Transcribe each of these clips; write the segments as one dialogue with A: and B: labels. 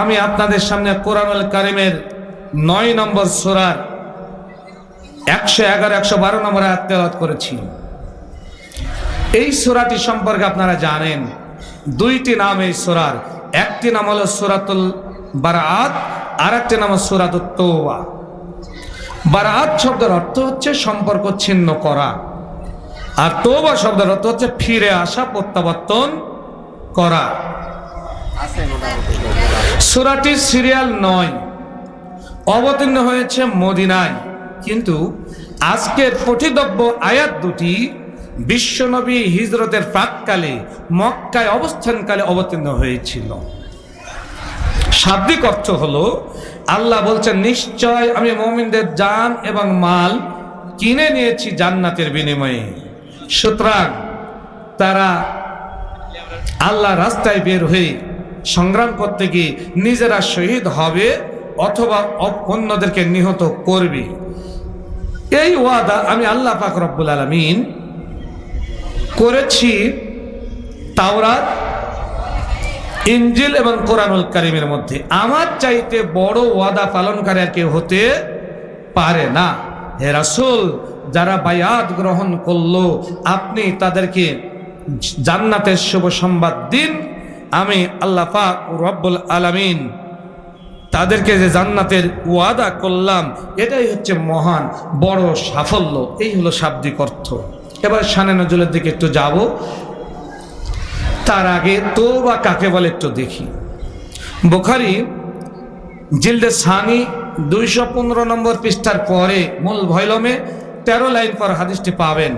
A: আমি আপনাদের সামনে কোরআনুল কারিমের নয় নম্বর সোরার একশো এগারো, একশো বারো নম্বর আয়াত করেছি। এই সোরাটি সম্পর্কে আপনারা জানেন, দুইটি নাম এই সোরার। একটি নাম হলো সুরাতুল বারাত আর একটি নাম হলো সুরাতুল তৌবা বারাত শব্দের অর্থ হচ্ছে সম্পর্ক ছিন্ন করা। আর তৌবা শব্দের অর্থ হচ্ছে ফিরে আসা, প্রত্যাবর্তন করা। সুরাটি সিরিয়াল নয়। অবতীর্ণ হয়েছে মদিনায়। কিন্তু আজকের পঠিতব্য আয়াত দুটি বিশ্বনবী হিজরতের প্রাককালে, মক্কায় অবস্থানকালে অবতীর্ণ হয়েছিল। শাব্দিক অর্থ হলো, আল্লাহ বলছেন, নিশ্চয় আমি মমিনদের যান এবং মাল কিনে নিয়েছি জান্নাতের বিনিময়ে। সুতরাং তারা আল্লাহ রাস্তায় বের হয়ে সংগ্রাম করতে গিয়ে নিজেরা শহীদ হবে অথবা অন্যদেরকে নিহত করবে। এই ওয়াদা আমি আল্লাহ পাক রব্বুল আলমিন করেছি তাওরাত ইঞ্জিল এবং কোরআনুল কারিমের মধ্যে। আমার চাইতে বড় ওয়াদা পালনকারী আর কেউ হতে পারে না। হে রাসূল, যারা বায়াত গ্রহণ করল, আপনি তাদেরকে জান্নাতের শুভ সংবাদ দিন আমি আল্লাহ পাক রব্বুল আলামিন তাদেরকে যে জান্নাতের ওয়াদা করলাম, এটাই হচ্ছে মহান, বড় সাফল্য। এই হলো শাব্দিক অর্থ। এবার সানে নজরুলের দিকে একটু যাব। তার আগে তো বা কাকে বলে একটু দেখি। বোখারি, জিলদে সানি, দুইশো পনেরো নম্বর পৃষ্ঠার পরে মূল ভৈলমে তেরো লাইন পর হাদিসটি পাবেন।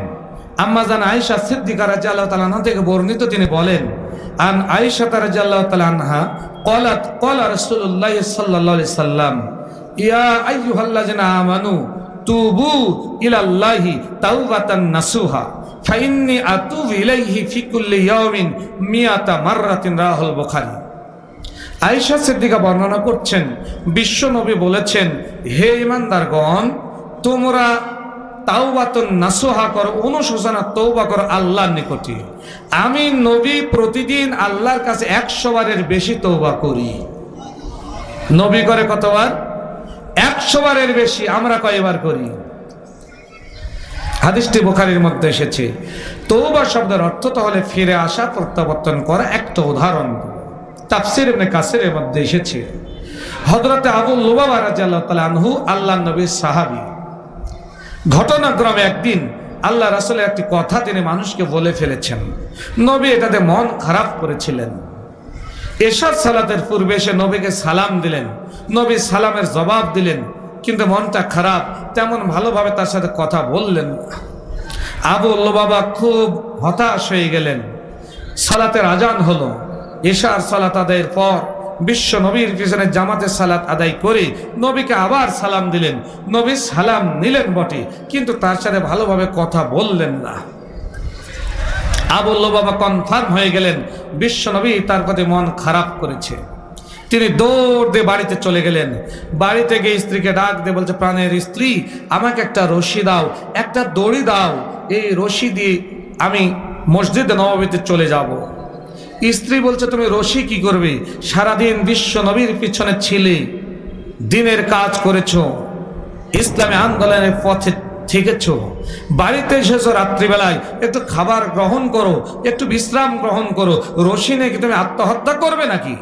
A: আম্মাজান আয়েশা সিদ্দিকা রাজি আল্লাহ থেকে বর্ণিত তিনি বলেন আন আয়েশা রাজি আল্লাহ তালাহা কলাত কলা রসুল্লাহ সাল্লাহ সাল্লাম, ইয়া আইয়ুহাল্লাযিনা আমানু তুবু ইলাল্লাহি তাওবাতান নাসুহা ফাইন্নি আতুবু ইলাইহি ফি কুল্লি ইয়াউমিন মিয়াতা মাররাতিন, রাহুল বুখারী। আয়েশা সিদ্দিকা বর্ণনা করছেন বিশ্ব নবী বলেছেন, হে ইমানদারগণ, তোমরা তাওবাতুন নাসুহা করো, অনুশোচনা তৌবা করো আল্লাহর নিকটে। আমি নবী প্রতিদিন আল্লাহর কাছে একশো বারের বেশি তৌবা করি। নবী করে কতবার? একশো বারের বেশি আমরা কয়বার করি? হাদিসটি বুখারির মধ্যে এসেছে। তৌবা শব্দের অর্থ তাহলে ফিরে আসা, প্রত্যাবর্তন করা একটা উদাহরণ। তাফসির ইবনে কাসিরের মধ্যে এসেছে। হযরতে আবু লুবাবা রাদিয়াল্লাহু তাআলা আনহু, আল্লাহর নবীর সাহাবী। ঘটনাক্রমে একদিন আল্লাহ রাসূলের একটি কথা তিনি মানুষকে বলে ফেলেছেন। নবী এটাতে মন খারাপ করেছিলেন। এশার সালাতের পূর্বে এসে নবীকে সালাম দিলেন। নবী সালামের জবাব দিলেন, কিন্তু মনটা খারাপ, তেমন ভালোভাবে তার সাথে কথা বললেন। আবু বাবা খুব হতাশ হয়ে গেলেন। সালাতের আজান হলো। এশার সালাত আদায়ের পর বিশ্ব নবীর পিছনে জামাতের সালাত আদায় করে নবীকে আবার সালাম দিলেন। নবী সালাম নিলেন বটে, কিন্তু তার সাথে ভালোভাবে কথা বললেন না। আবুল্ল বাবা কনফার্ম হয়ে গেলেন, বিশ্ব নবী তার প্রতি মন খারাপ করেছে। তিনি দৌড় দিয়ে বাড়িতে চলে গেলেন। বাড়িতে গিয়ে স্ত্রীকে ডাক দিয়ে বলছে, প্রাণের স্ত্রী, আমাকে একটা রশি দাও, একটা দড়ি দাও। এই রশি দিয়ে আমি মসজিদে নবমীতে চলে যাব। স্ত্রী বলছে, তুমি রশি কি করবে? সারাদিন বিশ্ব নবীর পিছনে ছিলে, দিনের কাজ করেছ, ইসলামী আন্দোলনের পথে থেকেছ, বাড়িতে এসেছ রাত্রিবেলায়, একটু খাবার গ্রহণ করো, একটু বিশ্রাম গ্রহণ করো রশি নাকি তুমি আত্মহত্যা করবে নাকি?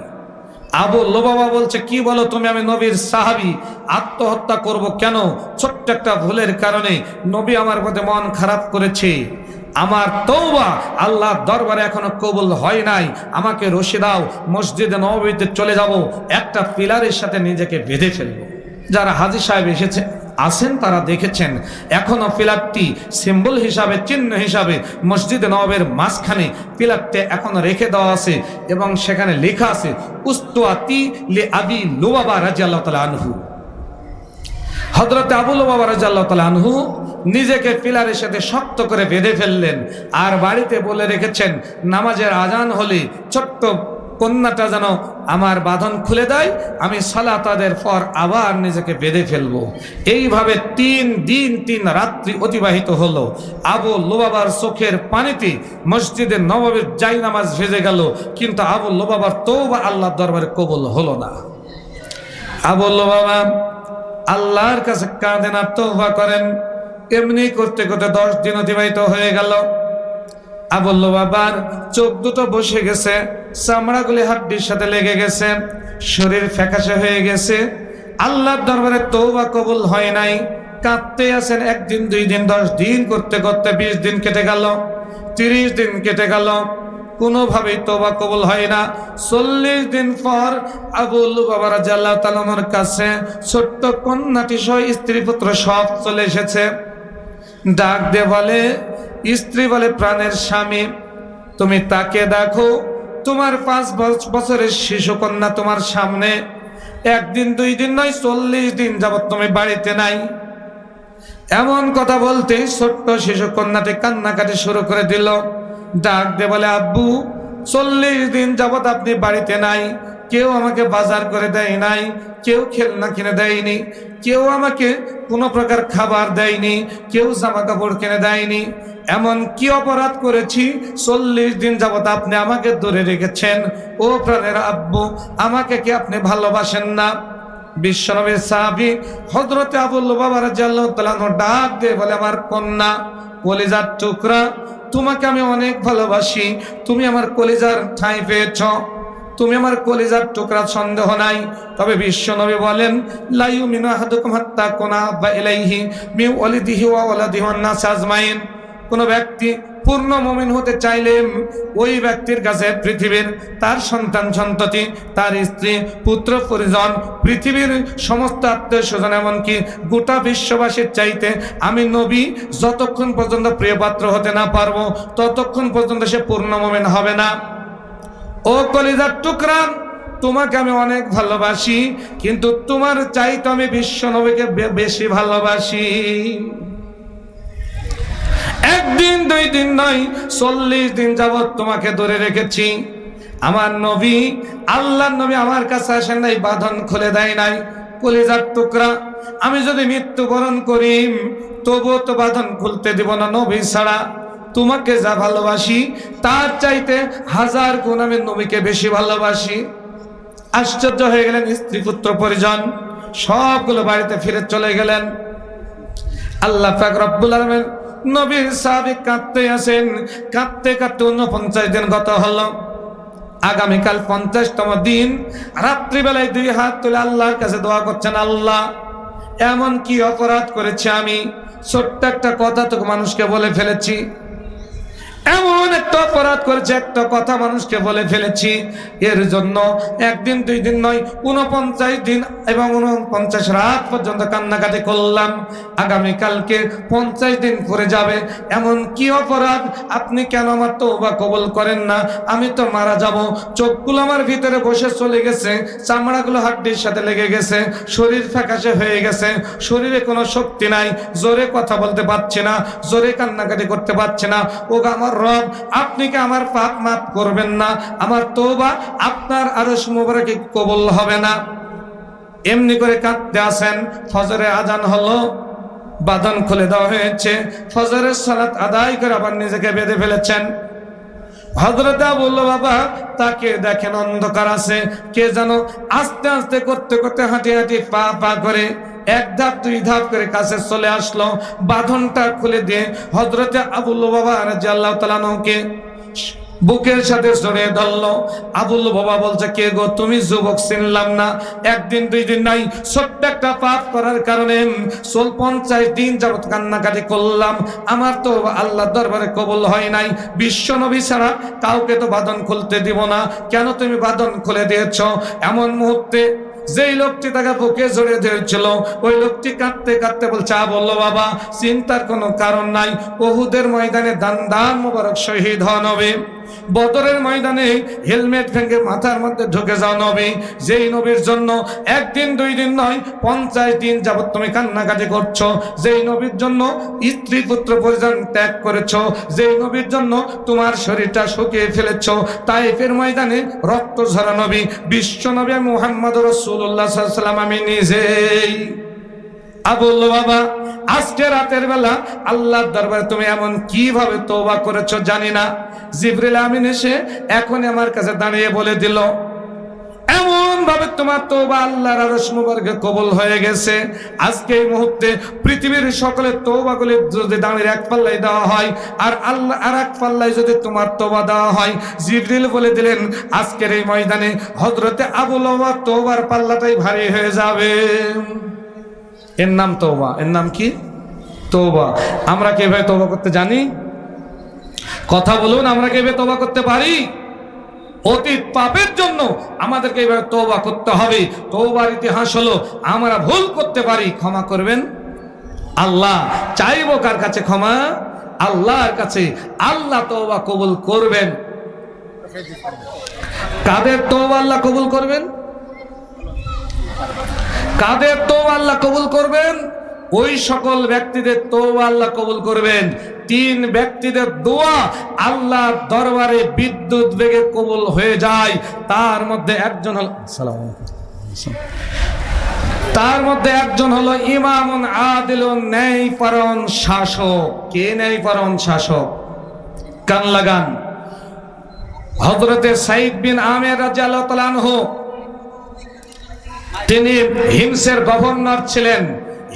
A: আবু লোবাবা বলছে, কি বলো তুমি, আমি নবীর সাহাবি, আত্মহত্যা করব কেন? ছোট্ট একটা ভুলের কারণে নবী আমার প্রতি মন খারাপ করেছে। আমার তৌবা আল্লাহর দরবারে এখনও কবুল হয় নাই। আমাকে রশি দাও, মসজিদে নবীতে চলে যাব, একটা পিলারের সাথে নিজেকে বেঁধে ফেলব। যারা হাজি সাহেব এসেছে আসেন তারা দেখেছেন, এখনও পিলারটি সিম্বল হিসাবে, চিহ্ন হিসাবে মসজিদে নবাবের মাঝখানে পিলারটি এখনও রেখে দেওয়া আছে এবং সেখানে লেখা আছে, উস্তুয়াতি লে আবি লোবাবা রাজি আল্লাহ তালা আনহু। হজরত আবুল বাবা রাজি আল্লাহ তালা আনহু নিজেকে পিলারের সাথে শক্ত করে বেঁধে ফেললেন আর বাড়িতে বলে রেখেছেন, নামাজের আজান হলে ছোট্ট কন্যাটা যেন আমার বাঁধন খুলে দেয়, আমি সালা তাদের পর আবার নিজেকে বেঁধে ফেলব। এইভাবে তিন দিন, তিন রাত্রি অতিবাহিত হলো। আবু লোবাবার চোখের পানিতে মসজিদে নবাবের জাই নামাজ ভেজে গেল, কিন্তু আবু লোবাবার তৌবা আল্লাহর দরবারে কবল হলো না। আবু লোবাবা আল্লাহর কাছে কাঁদেন আর তৌবা করেন। এমনি করতে করতে দশ দিন অতিবাহিত হয়ে গেল। আবল্ল বাবার চোখ দুটো বসে গেছে, চামড়াগুলি হাড্ডির সাথে লেগে গেছে, শরীর ফ্যাকাশে হয়ে গেছে। আল্লাহর দরবারে তৌবা কবুল হয় নাই। কাঁদতে আছেন একদিন, দুই দিন, দশ দিন, করতে করতে বিশ দিন কেটে গেল, তিরিশ দিন কেটে গেল। কোনোভাবেই তোবা কবুল হয় না। চল্লিশ দিন পর আবুল বাবার জাল্লাহ তালানোর কাছে ছোট্ট কন্যাটি সহ স্ত্রী পুত্র সব চলে এসেছে। ডাক দিয়ে বলে, স্ত্রী বলে প্রাণের স্বামী, তুমি তাকে দেখো। তোমার পাঁচ বছ- বছরের শিশু কন্যা তোমার সামনে। একদিন, দুই দিন নয়, চল্লিশ দিন যাবৎ তুমি বাড়িতে নাই। এমন কথা বলতেই ছোট্ট শিশু কন্যাটি কান্নাকাটি শুরু করে দিল। ডাক দে বলে, আব্বু, চল্লিশ দিন যাবৎ আপনি বাড়িতে নাই। কেউ আমাকে বাজার করে দেয় নাই, কেউ খেলনা কিনে দেয়নি, কেউ আমাকে কোনো প্রকার খাবার দেয়নি, কেউ জামা কাপড় কিনে দেয়নি। এমন কি অপরাধ করেছি? চল্লিশ দিন যাবৎ আপনি আমাকে ধরে রেখেছেন। ও প্রাণের আব্বু, আমাকে কি আপনি ভালোবাসেন না? বিশ্বনবীর সাহাবি হজরতে আবুল বাবার জাল্লাহ ডাক দিয়ে বলে, আমার কন্যা, কলিজার টুকরা তোমাকে আমি অনেক ভালোবাসি। তুমি আমার কলেজার ঠাঁই পেয়েছ। তুমি আমার কলেজার টুকরা সন্দেহ নাই। তবে বিশ্বনবী বলেন লাইউ মিনু আহাদুকুম হাত্তা কোনা বা এলাইহি মিউ ওয়ালিদিহি ওয়া ওয়ালাদিহি ওয়ান নাস আজমাইন। কোনো ব্যক্তি পূর্ণ মমিন হতে চাইলে ওই ব্যক্তির কাছে পৃথিবীর তার সন্তান, সন্ততি, তার স্ত্রী, পুত্র, পরিজন, পৃথিবীর সমস্ত আত্মীয় স্বজন এমনকি গোটা বিশ্ববাসীর চাইতে আমি নবী যতক্ষণ পর্যন্ত প্রিয়পাত্র হতে না পারব, ততক্ষণ পর্যন্ত সে পূর্ণ মমিন হবে না। ও কলিজার টুকরা, তোমাকে আমি অনেক ভালোবাসি, কিন্তু তোমার চাইতে আমি বিশ্ব নবীকে বেশি ভালোবাসি। একদিন, দুই দিন নয়, চল্লিশ দিন যাবৎ তোমাকে ধরে রেখেছি। আমার নবী আল্লাহ নবী আমার কাছে আসেন নাই, বাঁধন খুলে দেয় নাই, কলিজার টুকরা। আমি যদি মৃত্যুবরণ করি তবুও তো বাঁধন খুলতে দিব না নবী ছাড়া। তোমাকে যা ভালোবাসি, তার চাইতে হাজার গুণ আমি নবীকে বেশি ভালোবাসি। আশ্চর্য হয়ে গেলেন স্ত্রী পুত্র পরিজন, সবগুলো বাড়িতে ফিরে চলে গেলেন। আল্লাহ পাক রব্বুল আলমের নবীর সাহাবি কাঁদতে আসেন, কাঁদতে কাঁদতে উনপঞ্চাশ দিন গত হলো। আগামীকাল পঞ্চাশতম দিন। রাত্রিবেলায় দুই হাত তুলে আল্লাহর কাছে দোয়া করছেন, আল্লাহ, এমন কি অপরাধ করেছে আমি? ছোট্ট একটা কথা তো মানুষকে বলে ফেলেছি। এমন একটা অপরাধ করেছে, একটা কথা মানুষকে বলে ফেলেছি। এর জন্য একদিন, দুই দিন নয় উনপঞ্চাশ দিন এবং উনপঞ্চাশ রাত পর্যন্ত কান্নাকাটি করলাম। আগামীকালকে পঞ্চাশ দিন পরে যাবে। এমন কি অপরাধ? আপনি কেন আমার তৌবা কবল করেন না? আমি তো মারা যাব। চোখগুলো আমার ভিতরে বসে চলে গেছে। চামড়াগুলো হাড্ডির সাথে লেগে গেছে। শরীর ফ্যাকাশে হয়ে গেছে। শরীরে কোনো শক্তি নাই। জোরে কথা বলতে পারছি না। জোরে কান্নাকাটি করতে পারছি না। ও আমার রব, আপনি কি আমার পাপ মাফ করবেন না? আমার তোবা আপনার আরও মোবারকে কবল হবে না। এমনি করে কাঁদতে আসেন ফজরে আজান হলো, বাদন খুলে দেওয়া হয়েছে, ফজরের সালাত আদায় করে আবার নিজেকে বেঁধে ফেলেছেন। হজরত বলল বাবা তাকে দেখেন অন্ধকার আছে, কে যেন আস্তে আস্তে করতে করতে হাঁটি হাঁটি পা পা করে এক ধাপ, দুই ধাপ করে কাছে চলে আসলো। বাঁধনটা খুলে দিয়ে হজরতে আবুল বাবা রাজি আল্লাহ তালানকে বুকের সাথে জড়িয়ে ধরলো। আবুল বাবা বলছে, কে গো, তুমি যুবক চিনলাম না। একদিন, দুই দিন নাই, ছোট্ট একটা পাপ করার কারণে সোল পঞ্চাশ দিন যাবত কান্নাকাটি করলাম। আমার তো আল্লাহ দরবারে কবুল হয় নাই। বিশ্ব নবী ছাড়া কাউকে তো বাদন খুলতে দিব না। কেন তুমি বাদন খুলে দিয়েছ? এমন মুহূর্তে যেই লোকটি তাকে বুকে জড়িয়ে ধরেছিল, ওই লোকটি কাঁদতে কাঁদতে বলছে, আ, বলল বাবা, চিন্তার কোনো কারণ নাই। ওহুদের ময়দানে দান দান মোবারক শহীদ হন হবে। বদরের ময়দানে হেলমেট ভেঙে মাথার মধ্যে ঢুকে যাও নবী। যেই নবীর জন্য একদিন, দুই দিন নয়, পঞ্চাশ দিন যাবত তুমি কান্নাকাটি করছ। যেই নবীর জন্য স্ত্রী পুত্র পরিজন ত্যাগ করেছ। যেই নবীর জন্য তোমার শরীরটা শুকিয়ে ফেলেছ। তাইফের ময়দানে রক্ত ঝরা নবী। বিশ্ব নবী মোহাম্মদ রসুল্লাহ সাল্লাম আমি নিজেই আবুল বাবা আজকে রাতের বেলা আল্লাহর দরবারে তুমি এমন কীভাবে তওবা করেছ জানি না। জিবরিল আমিন এসে এখন আমার কাছে দাঁড়িয়ে বলে দিল তোমার আল্লাহর কবুল হয়ে গেছে। আজকে এই মুহূর্তে পৃথিবীর সকলের তওবাগুলি যদি দাঁড়িয়ে এক পাল্লায় দেওয়া হয়, আর আল্লাহ, আর এক পাল্লায় যদি তোমার তওবা দেওয়া হয়, জিবরিল বলে দিলেন, আজকের এই ময়দানে হযরতে আবুল বাবা তওবার পাল্লাটাই ভারী হয়ে যাবে। এর নাম তৌবা এর নাম কি? তৌবা আমরা কি এভাবে তৌবা করতে জানি? কথা বলুন, আমরা কি তৌবা করতে পারি? অতীত পাপের জন্য আমাদেরকে এভাবে তৌবা করতে হবে। তৌবার ইতিহাস হলো, আমরা ভুল করতে পারি, ক্ষমা করবেন। আল্লাহ চাইব কার কাছে ক্ষমা? আল্লাহর কাছে। আল্লাহ তৌবা কবুল করবেন। কাদের তৌবা আল্লাহ কবুল করবেন? কাদের তো আল্লাহ কবুল করবেন? ওই সকল ব্যক্তিদের তো আল্লাহ কবুল করবেন। তিন ব্যক্তিদের দোয়া আল্লাহ দরবারে বিদ্যুৎ বেগে কবুল হয়ে যায়। তার মধ্যে একজন হল তার মধ্যে একজন হলো ইমামুন আদিল ন্যায় পারণ শাসক। কে ন্যায় পারণ শাসক? কান লাগান। হজরতে সাইদ বিন আমের রাজা আল্লাহ তালানহ তিনি হিমসের গভর্নর ছিলেন,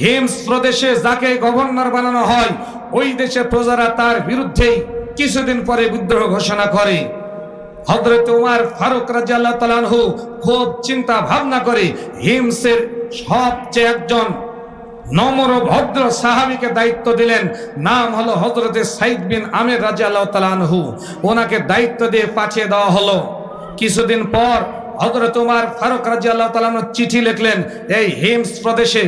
A: হিমস প্রদেশে যাকে গভর্নর বানানো হয়, ওই দেশে প্রজারা তার বিরুদ্ধেই কিছুদিন পরে বিদ্রোহ ঘোষণা করে। হজরত উমার ফারুক রাজিয়াল্লাহ তালানহু খুব চিন্তা ভাবনা করে হিমসের সবচেয়ে একজন নম্র, ভদ্র সাহাবিকে দায়িত্ব দিলেন। নাম হলো হজরতে সাইদ বিন আমের রাজিয়াল্লাহ তালানহু ওনাকে দায়িত্ব দিয়ে পাঠিয়ে দেওয়া হলো। কিছুদিন পর হজরত উমার ফারুক রাজি আল্লাহ তালানো চিঠি লিখলেন, এই হিমস প্রদেশে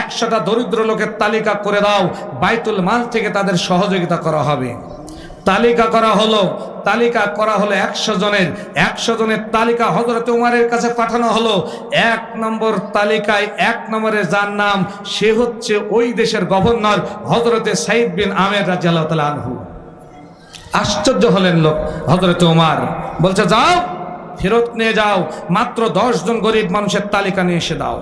A: একশোটা দরিদ্র লোকের তালিকা করে দাও, বাইতুল মাল থেকে তাদের সহযোগিতা করা হবে। তালিকা করা হলো, তালিকা করা হলো একশো জনের একশো জনের তালিকা হজরত উমারের কাছে পাঠানো হলো। এক নম্বর তালিকায় এক নম্বরে যার নাম, সে হচ্ছে ওই দেশের গভর্নর হজরতে সাইদ বিন আমের রাজি আল্লাহ আনহু। আশ্চর্য হলেন লোক হজরত উমার, বলছে, যাও। ফেরত নিয়ে যাও। মাত্র দশ জন গরিব মানুষের তালিকা নিয়ে এসে দাও।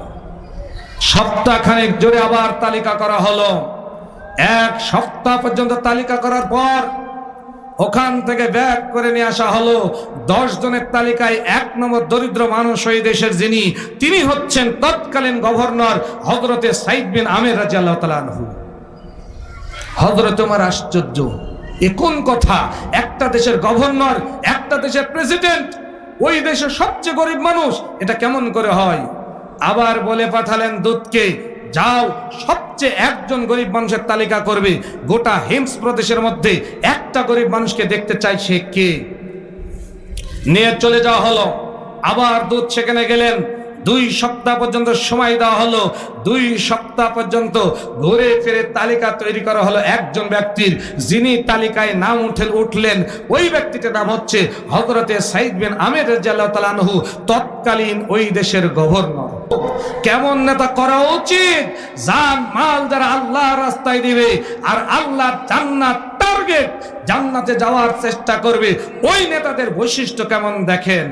A: সপ্তাহখানেক জোরে আবার তালিকা করা হলো। এক সপ্তাহ পর্যন্ত তালিকা করার পর ওখান থেকে ব্যাগ করে নিয়ে আসা হলো। দশ জনের তালিকায় এক নম্বর দরিদ্র মানুষ ওই দেশের যিনি, তিনি হচ্ছেন তৎকালীন গভর্নর হজরতে সাইদ বিন আমের রাজি আল্লাহ তালু হজরত তোমার আশ্চর্য। এ কোন কথা? একটা দেশের গভর্নর, একটা দেশের প্রেসিডেন্ট ওই দেশে সবচেয়ে গরিব মানুষ, এটা কেমন করে হয়? আবার বলে পাঠালেন দূতকে, যাও, সবচেয়ে একজন গরিব মানুষের তালিকা করবে। গোটা হিমস প্রদেশের মধ্যে একটা গরিব মানুষকে দেখতে চাই, সে কে? নিয়ে চলে যাওয়া হলো। আবার দুধ সেখানে গেলেন। দুই সপ্তাহ পর্যন্ত সময় দেওয়া হলো। দুই সপ্তাহ পর্যন্ত ঘুরে ফিরে তালিকা তৈরি করা হলো একজন ব্যক্তির। যিনি তালিকায় নাম উঠে উঠলেন, ওই ব্যক্তিটার নাম হচ্ছে হজরতে সাইদ বিন আমের তালানহু তৎকালীন ওই দেশের গভর্নর। কেমন নেতা করা উচিত? জান মাল যারা আল্লাহ রাস্তায় দিবে আর আল্লাহ জান্নাত টার্গেট জান্নাতে যাওয়ার চেষ্টা করবে, ওই নেতাদের বৈশিষ্ট্য কেমন দেখেন?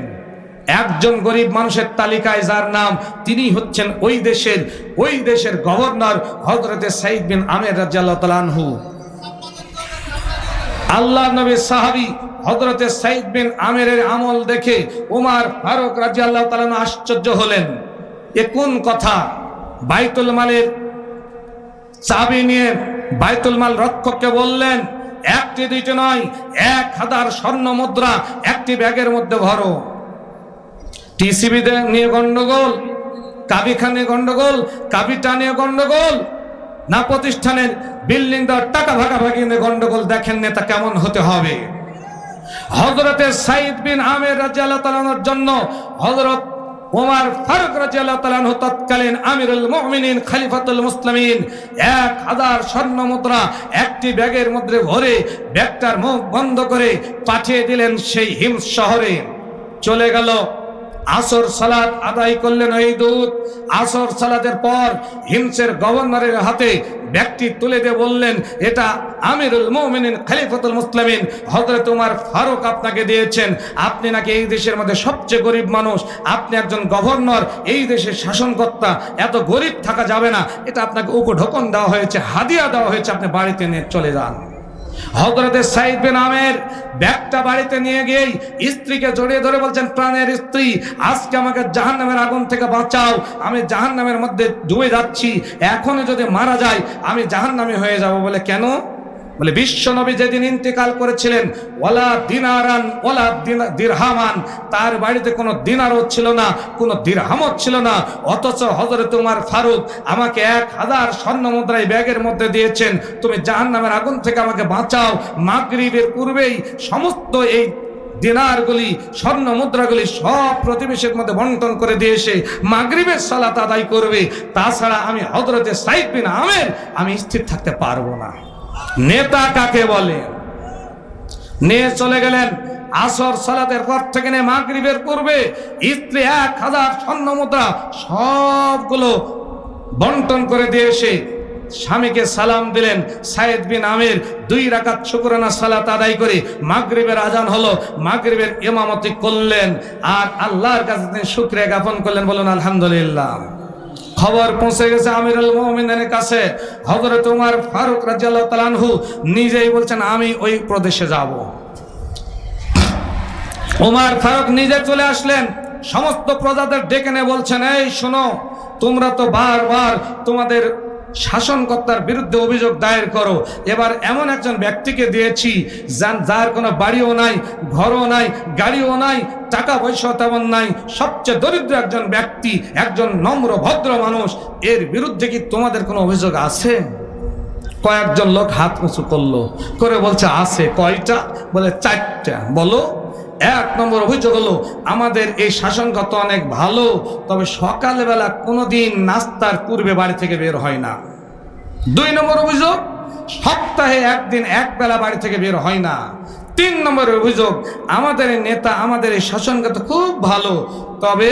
A: একজন গরিব মানুষের তালিকায় যার নাম, তিনি হচ্ছেন ওই দেশের ওই দেশের গভর্নর হজরতে সাইদ বিন আমের তালানহু আল্লাহ নবী সাহাবি হজরতে সাইদ বিন আমেরের আমল দেখে উমার ফারুক রাজি আল্লাহ তালান আশ্চর্য হলেন। এ কোন কথা? বাইতুল মালের চাবি নিয়ে বাইতুল মাল রক্ষককে বললেন, একটি দুইটি নয়, এক হাজার স্বর্ণ মুদ্রা, একটি ব্যাগের মধ্যে ভরো। টিসিবি নিয়ে গন্ডগোল কাবিখা নিয়ে গন্ডগোল কাবিটা নিয়ে গন্ডগোল, না প্রতিষ্ঠানের বিল্ডিং দেওয়ার টাকা ভাগাভাগি নিয়ে গন্ডগোল দেখেন নেতা কেমন হতে হবে? হজরতে সাইদ বিন আমের রাজিয়াল্লাহ তালানোর জন্য হজরত ওমর ফারুক রাজিয়াল্লাহু তাআলা তৎকালীন আমিরুল মুমিনিন, খলিফাতুল মুসলিমিন, এক হাজার স্বর্ণ মুদ্রা একটি ব্যাগের মধ্যে ভরে ব্যাগটার মুখ বন্ধ করে পাঠিয়ে দিলেন সেই হিমস শহরে চলে গেল আসর সালাদ আদায় করলেন ওই দূত। আসর সালাদের পর হিমসের গভর্নরের হাতে ব্যক্তি তুলে দিয়ে বললেন, এটা আমিরুল মোমিনিন খলিফাতুল মুসলিমিন। হযরত উমার ফারুক আপনাকে দিয়েছেন। আপনি নাকি এই দেশের মধ্যে সবচেয়ে গরিব মানুষ। আপনি একজন গভর্নর। এই দেশের শাসনকর্তা। এত গরিব থাকা যাবে না। এটা আপনাকে উপঢোকন দেওয়া হয়েছে, হাদিয়া দেওয়া হয়েছে। আপনি বাড়িতে নিয়ে চলে যান। হজরতের সাইদ বিন আমের ব্যাগটা বাড়িতে নিয়ে গিয়েই স্ত্রীকে জড়িয়ে ধরে বলছেন, প্রাণের স্ত্রী, আজকে আমাকে জাহান নামের আগুন থেকে বাঁচাও। আমি জাহান নামের মধ্যে ডুবে যাচ্ছি। এখনই যদি মারা যায়, আমি জাহান নামে হয়ে যাব বলে কেন? বলে, বিশ্ব নবী যেদিন ইন্তেকাল করেছিলেন ওলা দিনারান ওলা দিরহামান, তার বাড়িতে কোনো দিনারও ছিল না, কোনো দিরহামও ছিল না, অথচ হজরত উমার ফারুক আমাকে এক হাজার স্বর্ণ মুদ্রায় ব্যাগের মধ্যে দিয়েছেন, তুমি জাহান নামের আগুন থেকে আমাকে বাঁচাও, মাগরিবের পূর্বেই সমস্ত এই দিনারগুলি, স্বর্ণ মুদ্রাগুলি সব প্রতিবেশীর মধ্যে বন্টন করে দিয়ে এসে মাগরিবের সালাত আদায় করবে, তাছাড়া আমি হজরতে সাইদ বিন আমের, আমি স্থির থাকতে পারব না। নেতা কাকে বলে? নিয়ে চলে গেলেন। আসর সালাতের পর থেকে নিয়ে মাগরিবের পূর্বে স্ত্রী এক হাজার স্বর্ণ মুদ্রা সবগুলো বন্টন করে দিয়ে এসে স্বামীকে সালাম দিলেন। সাইদ বিন আমির দুই রাকাত শুকরানা সালাত আদায় করে মাগরিবের আজান হলো। মাগরিবের ইমামতি করলেন আর আল্লাহর কাছে তিনি শুক্রিয়া জ্ঞাপন করলেন বলুন, আলহামদুলিল্লাহ। খবর পৌঁছে গেছে আমিরুল মোমিনের কাছে। হজরে তোমার ফারুক রাজিয়াল্লাহ তালানহু নিজেই বলছেন, আমি ওই প্রদেশে যাব। উমার ফারুক নিজে চলে আসলেন। সমস্ত প্রজাদের ডেকে নে বলছেন, এই শোনো, তোমরা তো বারবার তোমাদের শাসনকর্তার বিরুদ্ধে অভিযোগ দায়ের করো। এবার এমন একজন ব্যক্তিকে দিয়েছি, যান যার কোনো বাড়িও নাই, ঘরও নাই, গাড়িও নাই টাকা পয়সা তেমন নাই। সবচেয়ে দরিদ্র একজন ব্যক্তি, একজন নম্র, ভদ্র মানুষ, এর বিরুদ্ধে কি তোমাদের কোনো অভিযোগ আছে? কয়েকজন লোক হাত উঁচু করল, করে বলছে, আছে কয়টা? বলে, চারটা। বলো এক নম্বর অভিযোগ হলো, আমাদের এই শাসনগত অনেক ভালো, তবে সকালবেলা কোনোদিন নাস্তার পূর্বে বাড়ি থেকে বের হয় না। দুই নম্বর অভিযোগ, সপ্তাহে একদিন এক বেলা বাড়ি থেকে বের হয় না। তিন নম্বর অভিযোগ, আমাদের নেতা, আমাদের এই শাসনগত খুব ভালো, তবে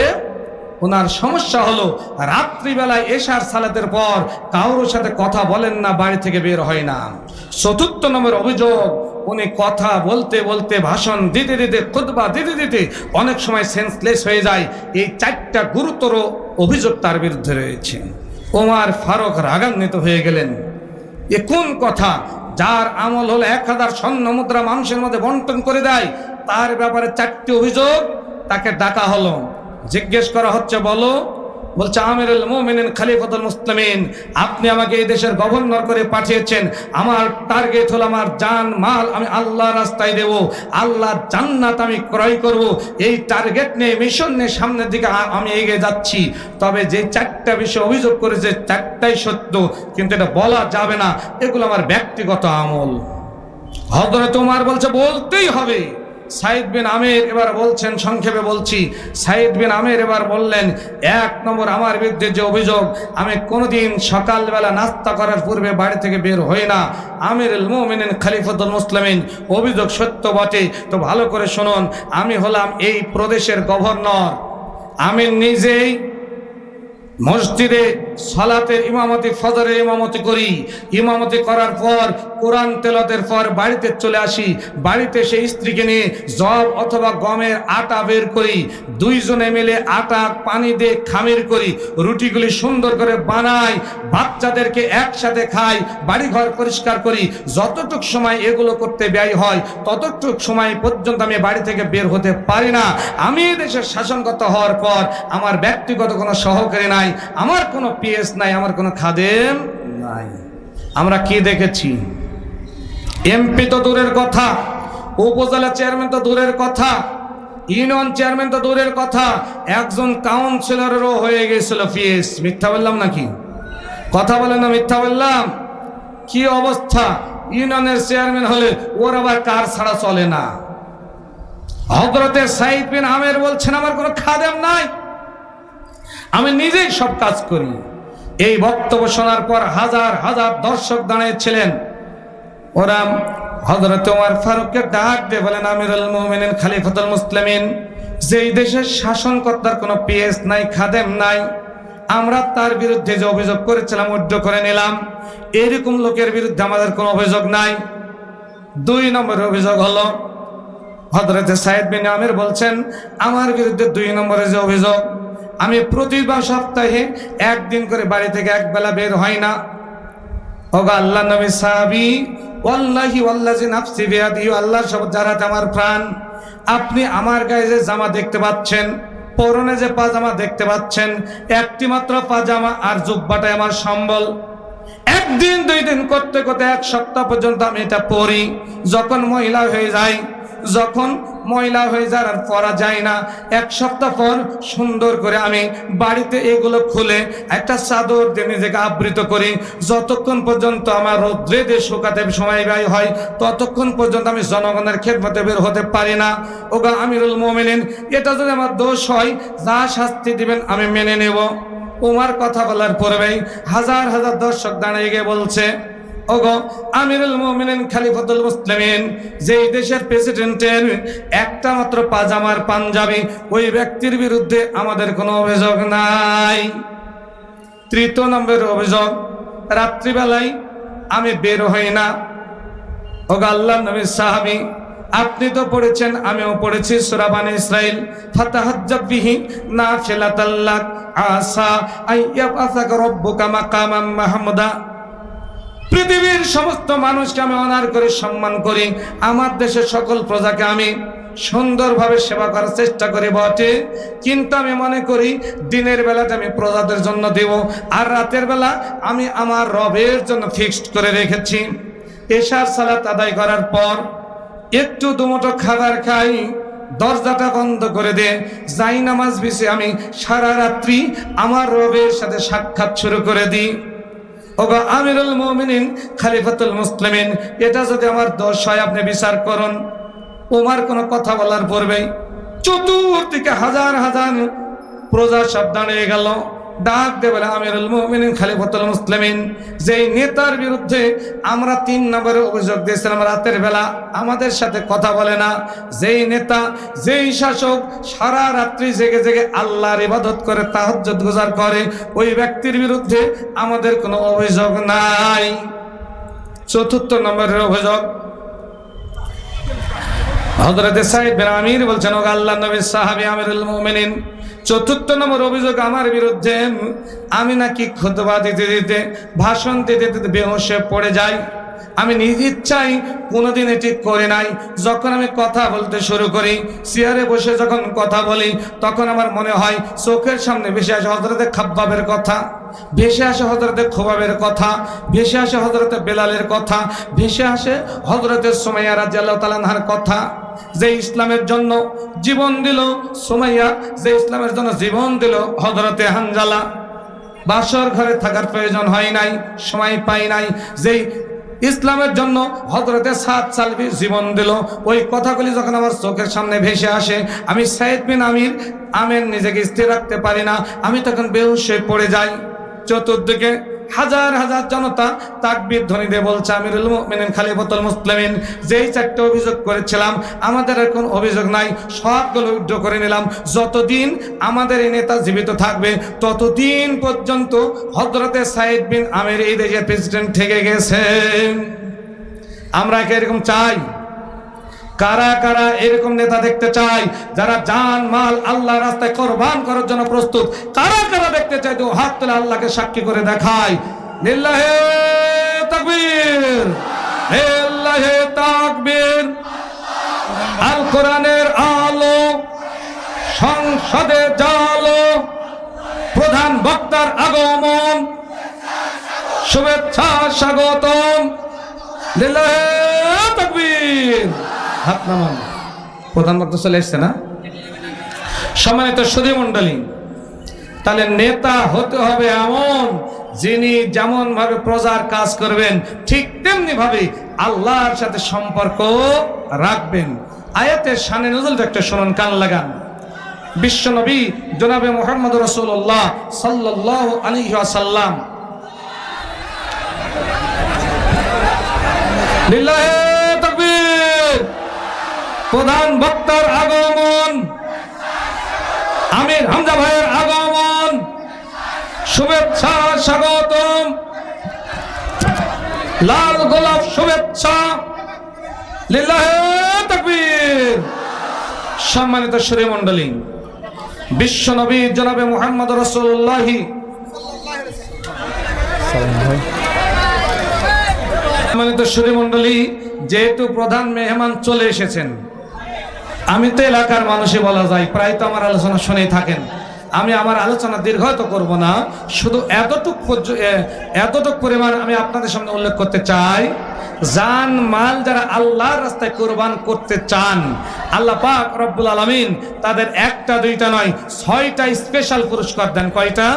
A: ওনার সমস্যা হলো, রাত্রিবেলায় এশার সালাতের পর কারোর সাথে কথা বলেন না, বাড়ি থেকে বের হয় না। চতুর্থ নম্বর অভিযোগ উনি কথা বলতে বলতে ভাষণ দিতে দিতে, খুতবা দিতে দিতে অনেক সময় সেন্সলেস হয়ে যায়। এই চারটা গুরুতর অভিযোগ তার বিরুদ্ধে রয়েছে। ওমার ফারুক রাগান্বিত হয়ে গেলেন। এ কোন কথা? যার আমল হলো এক হাজার স্বর্ণ মুদ্রা মানুষের মধ্যে বন্টন করে দেয়, তার ব্যাপারে চারটি অভিযোগ তাকে ডাকা হলো। জিজ্ঞেস করা হচ্ছে, বলো বলছে, আমিরুল মোমিনিন, খলিফাতুল মুসলিমিন, আপনি আমাকে এই দেশের গভর্নর করে পাঠিয়েছেন। আমার টার্গেট হলো আমার জান, মাল, আমি আল্লাহ রাস্তায় দেব। আল্লাহ জান্নাত আমি ক্রয় করব। এই টার্গেট নিয়ে মিশন নিয়ে সামনের দিকে আমি এগিয়ে যাচ্ছি। তবে যে চারটা বিষয় অভিযোগ করেছে, চারটাই সত্য, কিন্তু এটা বলা যাবে না। এগুলো আমার ব্যক্তিগত আমল। হজরত তোমার বলছে, বলতেই হবে। সাইদ বিন আমির এবার বলছেন, সংক্ষেপে বলছি, সাইদ বিন আমির এবার বললেন, এক নম্বর আমার বিরুদ্ধে যে অভিযোগ, আমি কোনোদিন সকালবেলা নাস্তা করার পূর্বে বাড়ি থেকে বের হই না। আমির মোমিনিন, খালিফতুল মুসলিমিন, অভিযোগ সত্য বটে। তো ভালো করে শুনুন, আমি হলাম এই প্রদেশের গভর্নর। আমি নিজেই মসজিদে সালাতের ইমামতি, ফজরের ইমামতি করি। ইমামতি করার পর, কোরআন তেলতের পর বাড়িতে চলে আসি। বাড়িতে সেই স্ত্রীকে নিয়ে জব অথবা গমের আটা বের করি। দুইজনে মিলে আটা, পানি দিয়ে খামির করি। রুটিগুলি সুন্দর করে বানাই। বাচ্চাদেরকে একসাথে খাই। বাড়িঘর পরিষ্কার করি। যতটুক সময় এগুলো করতে ব্যয় হয়, ততটুক সময় পর্যন্ত আমি বাড়ি থেকে বের হতে পারি না। আমি দেশের শাসনগত হওয়ার পর আমার ব্যক্তিগত কোনো সহকারী নাই, আমার কোনো পিএস নাই, আমার কোনো খাদেম নাই। আমরা কি দেখেছি? এমপি তো দূরের কথা, উপজেলা চেয়ারম্যান তো দূরের কথা, ইউনিয়ন চেয়ারম্যান তো দূরের কথা, একজন কাউন্সিলরেরও হয়ে গেছিল পিএস। মিথ্যা বললাম নাকি? কথা বলে না, মিথ্যা বললাম। কি অবস্থা? ইউনিয়নের চেয়ারম্যান হলে ওর আবার কার ছাড়া চলে না? হজরতের সাইদ বিন আমের বলছেন, আমার কোনো খাদেম নাই। আমি নিজেই সব কাজ করি। এই বক্তব্য শোনার পর হাজার হাজার দর্শক দাঁড়িয়েছিলেন। ওরা হজরত ওমর ফারুককে ডাক দিয়ে বলেন, আমিরুল মুমিনিন, খালিফাতুল মুসলিমিন, যেই দেশের শাসনকর্তার কোনো পিএস নাই, খাদেম নাই, আমরা তার বিরুদ্ধে যে অভিযোগ করেছিলাম, উড্ড করে নিলাম, এরকম লোকের বিরুদ্ধে আমাদের কোনো অভিযোগ নাই। দুই নম্বরের অভিযোগ হলো হজরতে সাইদ বিন আমির বলছেন, আমার বিরুদ্ধে দুই নম্বরে যে অভিযোগ আমি প্রতিবার সপ্তাহে একদিন করে বাড়ি থেকে এক বেলা বের হয় না। ওগা আল্লাহ নবী সাহাবি সব আমার প্রাণ। আপনি আমার গায়ে যে জামা দেখতে পাচ্ছেন, পরনে যে পাজামা দেখতে পাচ্ছেন পাজামা আর জুব্বাটাই আমার সম্বল। একদিন দুই দিন করতে করতে এক সপ্তাহ পর্যন্ত আমি এটা পরি, যখন মহিলা হয়ে যায় যখন ময়লা হয়ে যায় আর পরা যায় না, এক সপ্তাহ পর সুন্দর করে আমি বাড়িতে এগুলো খুলে একটা চাদর দিয়ে নিজেকে আবৃত করি। যতক্ষণ পর্যন্ত আমার রৌদ্রে দিয়ে শুকাতে সময় ব্যয় হয়, ততক্ষণ পর্যন্ত আমি জনগণের খেদমতে বের হতে পারি না। ওগা আমিরুল মোমিনিন, এটা যদি আমার দোষ হয়, যা শাস্তি দিবেন আমি মেনে নেব। উমার কথা বলার পূর্বেই হাজার হাজার দর্শক দাঁড়িয়ে গিয়ে বলছে ওগো, আমিরুল মুমিনিন, খালিফাতুল মুসলিমিন, যেই দেশের প্রেসিডেন্টের একটা মাত্র পাজামার পাঞ্জাবি, ওই ব্যক্তির বিরুদ্ধে আমাদের কোনো অভিযোগ নাই। তৃতীয় নম্বরের অভিযোগ, রাত্রিবেলায় আমি বের হই না। ওগো, আল্লাহ নবী সাহাবি, আপনি তো পড়েছেন, আমিও পড়েছি সুরাবান ইসরাইল ফাতাহাজ্জাব বিহি নাফিলাতাল্লাক, আসা আইয়াবাসাকা রব্বুকা মাকামাম মাহমুদা। পৃথিবীর সমস্ত মানুষকে আমি অনার করে সম্মান করি। আমার দেশের সকল প্রজাকে আমি সুন্দরভাবে সেবা করার চেষ্টা করি বটে। কিন্তু আমি মনে করি, দিনের বেলাটা আমি প্রজাদের জন্য দেব, আর রাতের বেলা আমি আমার রবের জন্য ফিক্সড করে রেখেছি। এশার সালাত আদায় করার পর একটু দুমোটো খাবার খাই, দরজাটা বন্ধ করে দে, যাই নামাজ বিছে আমি সারা রাত্রি আমার রবের সাথে সাক্ষাৎ শুরু করে দিই। ওগো আমিরুল মুমিনিন, খালিফাতুল মুসলিমিন, এটা যদি আমার দোষ হয়, আপনি বিচার করুন। ওমার কোনো কথা বলার পূর্বেই চতুর্দিকে হাজার হাজার প্রজা সব হয়ে গেল। ডাক দে বলে, আমিরুল মুমিনিন, খালিফাতুল মুসলিমিন। যেই নেতার বিরুদ্ধে আমরা তিন নম্বরে অভিযোগ দিয়েছিলাম রাতের বেলা, আমাদের সাথে কথা বলে না। যেই নেতা, যেই শাসক সারা রাত্রি জেগে জেগে আল্লাহর ইবাদত করে, তাহাজ্জুদ গুজার করে, ওই ব্যক্তির বিরুদ্ধে আমাদের কোনো অভিযোগ নাই। চতুর্থ নম্বরের অভিযোগ হজরতে সাহেব বিন আমির বলছেন ও আল্লাহ নবী, সাহাবি আমিরুল মুমিনিন, চতুর্থ নম্বর অভিযোগ আমার বিরুদ্ধে আমি নাকি খুতবা দিতে দিতে ভাষণ দিতে দিতে বেহসে পড়ে যাই। আমি নিজ ইচ্ছাই কোনোদিন এটি করে নাই। যখন আমি কথা বলতে শুরু করি, চেয়ারে বসে যখন কথা বলি, তখন আমার মনে হয় চোখের সামনে ভেসে আসে হজরতে খাব্বাবের কথা, ভেসে আসে হজরতে খোবাবের কথা, ভেসে আসে হজরতে বেলালের কথা, ভেসে আসে হজরতে সোমাইয়া রাজিয়াল্লাহ কথা। যে ইসলামের জন্য জীবন দিল সোমাইয়া, যে ইসলামের জন্য জীবন দিল হজরতে হানজালা। বাসর ঘরে থাকার প্রয়োজন হয় নাই, সময় পাই নাই। যেই ইসলামের জন্য হজরতে সাত সালবি জীবন দিল। ওই কথাগুলি যখন আমার চোখের সামনে ভেসে আসে, আমি সাইদ বিন আমির, আমের নিজেকে স্থির রাখতে পারি না। আমি তখন বেহুশ পড়ে যাই। চতুর্দিকে হাজার হাজার জনতা তাকবীর ধ্বনি দিয়ে বলছে, আমিরুল মুমিনিন, খালিফাতুল মুসলিমিন, যেই চারটে অভিযোগ করেছিলাম, আমাদের আর কোনো অভিযোগ নাই। সবগুলো উদ্ধ করে নিলাম। যতদিন আমাদের এই নেতা জীবিত থাকবে, ততদিন পর্যন্ত হজরতে সাইদ বিন আমির এই দেশের প্রেসিডেন্ট থেকে গেছেন। আমরা কি এরকম চাই? কারা কারা এরকম নেতা দেখতে চাই যারা জান, মাল, আল্লাহ রাস্তায় কোরবান করার জন্য প্রস্তুত, কারা কারা দেখতে চাই তো হাত তুলে আল্লাহকে সাক্ষী করে দেখায়? লিল্লাহে তাকবীর। লিল্লাহে তাকবীর। আল কোরআনের আলো, সংসদে জালো, প্রধান বক্তার আগমন, শুভেচ্ছা স্বাগতম। লিল্লাহে তাকবীর। হাত নামান। প্রধান বক্তা চলে এসছে না? সম্মানিত সুধী মণ্ডলী তাহলে নেতা হতে হবে এমন যিনি যেমন ভাবে প্রজার কাজ করবেন, ঠিক তেমনি ভাবে আল্লাহর সাথে সম্পর্ক রাখবেন। আয়াতের সানে নজরুলটা একটা শোনান, কান লাগান। বিশ্বনবী জনাবে মোহাম্মদ রসুল্লাহ সাল্লাহ আলী সাল্লাম প্রধান বক্তার আগমন। আমির হামজা ভাইয়ের আগমন। শুভেচ্ছা, স্বাগতম। লাল গোলাপ শুভেচ্ছা। সম্মানিত শ্রী মণ্ডলী বিশ্ব নবী জনাবে মোহাম্মদ রসুল্লাহি সম্মানিত শ্রী মণ্ডলী যেহেতু প্রধান মেহমান চলে এসেছেন আমি তো এলাকার মানুষই বলা যায়, প্রায় তো আমার আলোচনা শুনেই থাকেন। আমি আমার আলোচনা দীর্ঘায়িত করব না, শুধু এতটুক এতটুক পরিমাণ আমি আপনাদের সামনে উল্লেখ করতে চাই। জান, মাল যারা আল্লাহর রাস্তায় কোরবান করতে চান, আল্লাহ পাক রব্বুল আলমিন তাদের একটা, দুইটা নয়, ছয়টা স্পেশাল পুরস্কার দেন। কয়টা?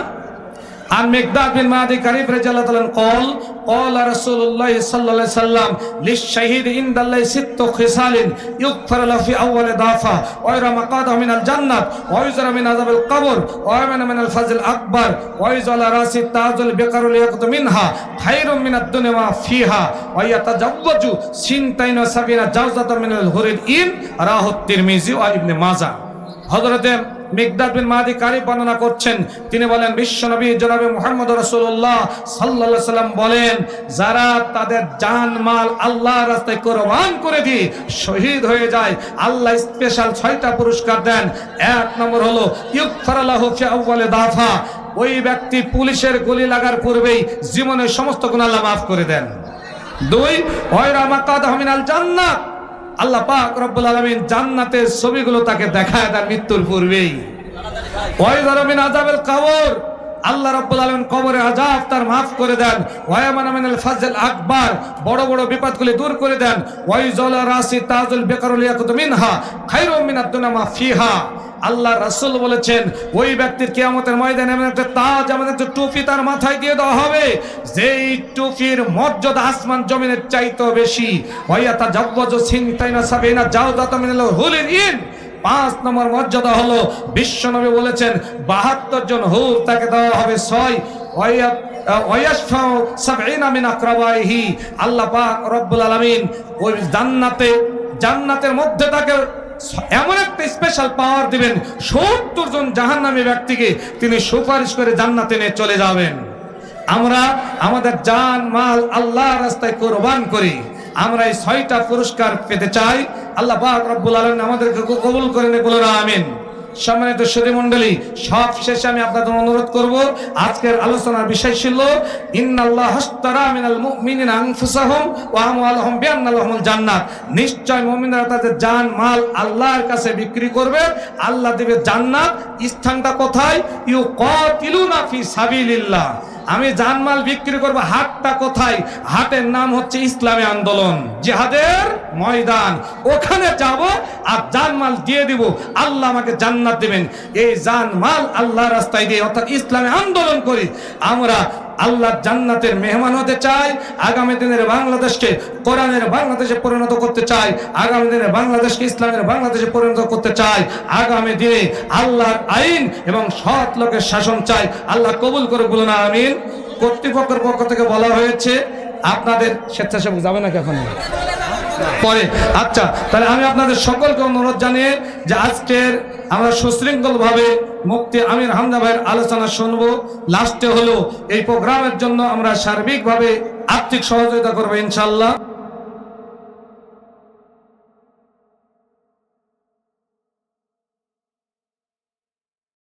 A: আর মেঘদা বিন মাদি কারিফ রেজাল্লাহ তালান কল কল আর রাসূলুল্লাহ সাল্লাল্লাহু আলাইহি লিশাহিদ ইনদাল্লাহি সিত্তু খিসালিন ইউগফারু লাফি আউয়ালি দাফা ওয়া ইরা মাকাদা মিনাল জান্নাত ওয়া ইউজারা মিন আযাবিল কবর ওয়া মানা মিনাল ফাজল আকবার ওয়া ইজালা রাসি তাজুল বিকারু লিয়াকুতু মিনহা খাইরুম মিনাদ দুনিয়া ওয়া ফিহা ওয়া ইয়াতাজাওয়াজু সিনতাইন ওয়া সাবিনা জাওজাতা মিনাল হুরিন ইন রাহুত তিরমিজি ওয়া ইবনে মাজা হযরতে মিকদাদ বিন মাদি কারি বর্ণনা করছেন। তিনি বলেন বিশ্বনবী জনাবে মুহাম্মদ রাসূলুল্লাহ সাল্লাল্লাহু সাল্লাম বলেন, যারা তাদের জান, মাল আল্লাহর রাস্তায় কোরবান করে দিয়ে শহীদ হয়ে যায়, আল্লাহ স্পেশাল ছয়টা পুরস্কার দেন। এক নম্বর হলো ইউগফারালাহু ফি আউয়ালি দাফা। ওই ব্যক্তি পুলিশের গুলি লাগার পূর্বেই জীবনের সমস্ত আল্লাহ মাফ করে দেন। দুই ওয়রা মাকাদাহু মিনাল জান্নাত আল্লাহ পাক রব্বুল আলমিন জান্নাতের ছবিগুলো তাকে দেখায় তার মৃত্যুর পূর্বেই। ওই ধরমিন আজাবেল কবর। আল্লাহ রাব্বুল আলামিন কবরে আযাব তার মাফ করে দেন। ওয়ায়ামান মিনাল ফাজল আকবার। বড় বড় বিপদগুলি দূর করে দেন। ওয়াই জলা রাসি তাজুল মিনহা। খায়রুম মিনাদ দুনিয়া মা ফিহা। আল্লাহ রাসূল বলেছেন, ওই ব্যক্তির কিয়ামতের ময়দানে এমন একটা তাজ, এমন একটা টুপি তার মাথায় দিয়ে দেওয়া হবে, যেই টুপির মর্যাদা আসমান জমিনের চাইতেও বেশি। ওয়াইয়া তা জাব্বাজ সিনতাইনা সাবিনা জাওদাতা মিনাল হুলিন ইন। পাঁচ নম্বর মর্যাদা হলো, বিশ্বনবী বলেছেন, বাহাত্তর জন হুর তাকে দেওয়া হবে ছয়। আল্লাহ ওই জান্নাতে জান্নাতের এমন একটা স্পেশাল পাওয়ার সত্তর জন জাহান্নামী ব্যক্তিকে তিনি সুপারিশ করে জান্নাতে নিয়ে চলে যাবেন। আমরা আমাদের জান, মাল আল্লাহ রাস্তায় কোরবান করি। আমরা এই ছয়টা পুরস্কার পেতে চাই। আল্লাহ রব্বুল আলম আমাদেরকে কবুল করে বলে আমিন। সম্মানিত সুদী মণ্ডলী সব শেষে আমি আপনাদের অনুরোধ করব, আজকের আলোচনার বিষয় ছিল জান্নাত। নিশ্চয় মুমিনরা তাদের জান, মাল আল্লাহর কাছে বিক্রি করবে, আল্লাহ দেবে জান্নাত। স্থানটা কোথায়? ইউকাতিলুনা ফি সাবিলিল্লাহ। আমি জানমাল বিক্রি করব, হাটটা কোথায়? হাটের নাম হচ্ছে ইসলামী আন্দোলন। জিহাদের ময়দান। ওখানে যাব আর জানমাল দিয়ে দিব। আল্লাহ আমাকে জান্নাত দেবেন। এই জানমাল আল্লাহ রাস্তায় দিয়ে অর্থাৎ ইসলামী আন্দোলন করি। আমরা আল্লাহ জান্নাতের মেহমান হতে চাই আগামী দিনের বাংলাদেশকে, কোরআনের বাংলাদেশে পরিণত করতে চাই আগামী দিনে বাংলাদেশকে, ইসলামের বাংলাদেশে পরিণত করতে চাই আগামী দিনে আল্লাহর আইন এবং সৎ লোকের শাসন চাই আল্লাহ কবুল করে বলুন আমিন। কর্তৃপক্ষের পক্ষ থেকে বলা হয়েছে, আপনাদের স্বেচ্ছাসেবক যাবে নাকি এখন? পরে আচ্ছা তাহলে আমি আপনাদের সকলকে অনুরোধ জানিয়ে যে আজকের আমরা সুশৃঙ্খলভাবে মুক্তি আমির হামদা ভাইয়ের আলোচনা শুনব। লাস্টে হলো এই প্রোগ্রামের জন্য আমরা সার্বিকভাবে আর্থিক সহযোগিতা করব ইনশাল্লাহ